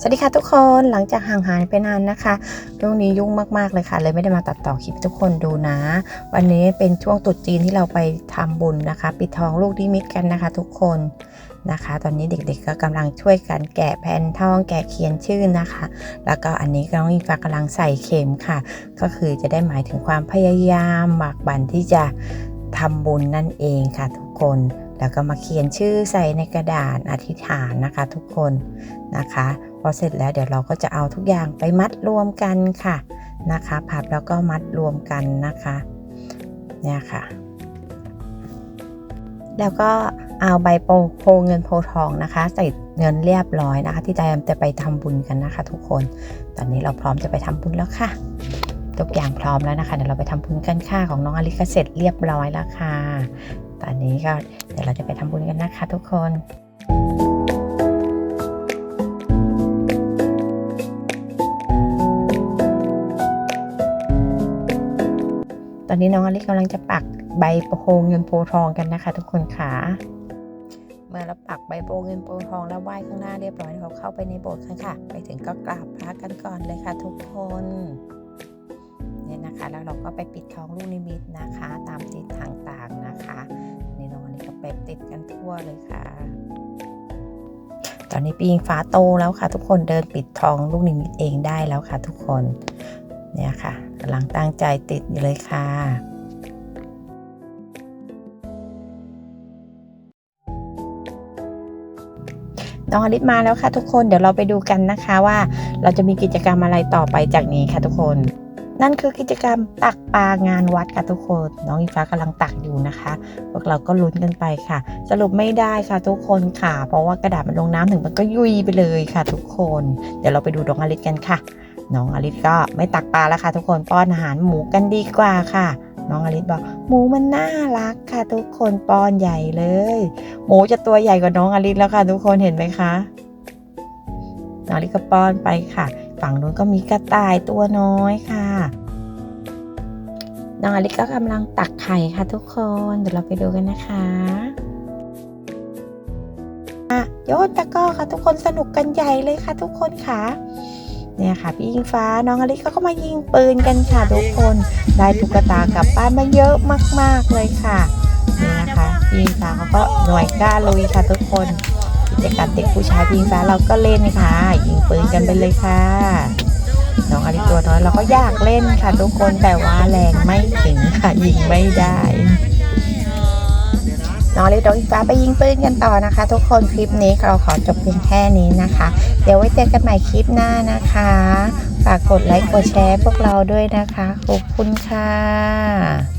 สวัสดีค่ะทุกคนหลังจากห่างหายไปนานนะคะช่วงนี้ยุ่งมากๆเลยค่ะ เลยไม่ได้มาตัดต่อคลิปทุกคนดูนะ วันนี้เป็นช่วงตรุษจีนที่เราไปทำบุญนะคะ ปิดทองลูกนิมิตกันนะคะ ทุกคนนะคะ ตอนนี้เด็กๆก็กำลังช่วยกันแกะแผ่นทองแกะเขียนชื่อนะคะ แล้วก็อันนี้น้องอิงฟ้ากำลังใส่เข็มค่ะ ก็คือจะได้หมายถึงความพยายามหมักบั่นที่จะ ทำบุญนั่นเองค่ะทุกคน แล้วก็มาเขียนชื่อใส่ในกระดาษอธิษฐานนะคะ ทุกคนนะคะพอเสร็จแล้วเดี๋ยวเราก็จะเอาทุกอย่างไปมัดรวมกันค่ะนะคะพับแล้วก็มัดรวมกันนะคะเนี่ยค่ะ แล้วก็เอาใบโปโพเงินโพทองนะคะ ใส่เงินเรียบร้อยนะคะ ที่จจะไปทำบุญกันนะคะ ทุกคน ตอนนี้เราพร้อมจะไปทำบุญแล้วค่ะ ทุกอย่างพร้อมแล้วนะคะ เดี๋ยวเราไปทำบุญกันค่ะของน้องอลิกเสร็จเรียบร้อยแล้วค่ะ ตอนนี้ก็เดี๋ยวเราจะไปทำบุญกันนะคะ ทุกคนตอนนี้น้องอลิกำลังจะปักใบโพเงินโพทองกันนะคะ ทุกคนค่ะ เมื่อเราปักใบโพเงินโพทองแล้วไหว้ข้างหน้าเรียบร้อยเราเข้าไปในโบสถ์กันค่ะ ไปถึงก็กราบพระกันก่อนเลยค่ะ ทุกคน เนี่ยนะคะ แล้วเราก็ไปปิดทองลูกนิมิตนะคะ ตามทิศต่างนะคะนี่น้องอลิกก็ไปติดกันทั่วเลยค่ะ ตอนนี้ปีงฟ้าโตแล้วค่ะ ทุกคนเดินปิดทองลูกนิมิตเองได้แล้วค่ะ ทุกคนเนี่ยค่ะกำลังตั้งใจติดอยู่เลยค่ะน้องอลิศมาแล้วค่ะทุกคนเดี๋ยวเราไปดูกันนะคะว่าเราจะมีกิจกรรมอะไรต่อไปจากนี้ค่ะทุกคน นั่นคือกิจกรรมตักปลางานวัดค่ะทุกคน น้องอิฟ้ากำลังตักอยู่นะคะ พวกเราก็ลุ้นกันไปค่ะ สรุปไม่ได้ค่ะทุกคนค่ะ เพราะว่ากระดาษมันลงน้ำถึงมันก็ยุยไปเลยค่ะ ทุกคน เดี๋ยวเราไปดูน้องอลิศกันค่ะ น้องอลิศก็ไม่ตักปลาแล้วค่ะ ทุกคนป้อนอาหารหมูกันดีกว่าค่ะน้องอลิศบอกหมูมันน่ารักค่ะ ทุกคนป้อนใหญ่เลย หมูจะตัวใหญ่กว่าน้องอลิศแล้วค่ะ ทุกคนเห็นไหมคะน้องอลิศก็ป้อนไปค่ะ ฝั่งนู้นก็มีกระต่ายตัวน้อยค่ะน้องอลิศก็กำลังตักไข่ค่ะทุกคน เดี๋ยวเราไปดูกันนะคะอะโยนตะก้อค่ะทุกคนสนุกกันใหญ่เลยค่ะทุกคนค่ะ เนี่ยค่ะพี่ยิงฟ้าน้องอลิศเขาก็มายิงปืนกันค่ะทุกคน ได้ตุ๊กตากลับบ้านมาเยอะมาก ๆเลยค่ะ เนี่นะคะพี่ยิงฟ้าเขาก็หน่วยกล้าลุยค่ะทุกคน กิจกรรมเด็กผู้ชายยิงฟ้าเราก็เล่นค่ะ ยิงปืนกันไปเลยค่ะน้องอลิตัวน้อยเราก็อยากเล่นค่ะทุกคนแต่ว่าแรงไม่ถึงค่ะยิงไม่ได้น้องอลิศน้องอิงฟ้าไปยิงปืนกันต่อนะคะ ทุกคนคลิปนี้เราขอจบเพียงแค่นี้นะคะ เดี๋ยวไว้เจอกันใหม่คลิปหน้านะคะ ฝากกดไลค์กดแชร์พวกเราด้วยนะคะ ขอบคุณค่ะ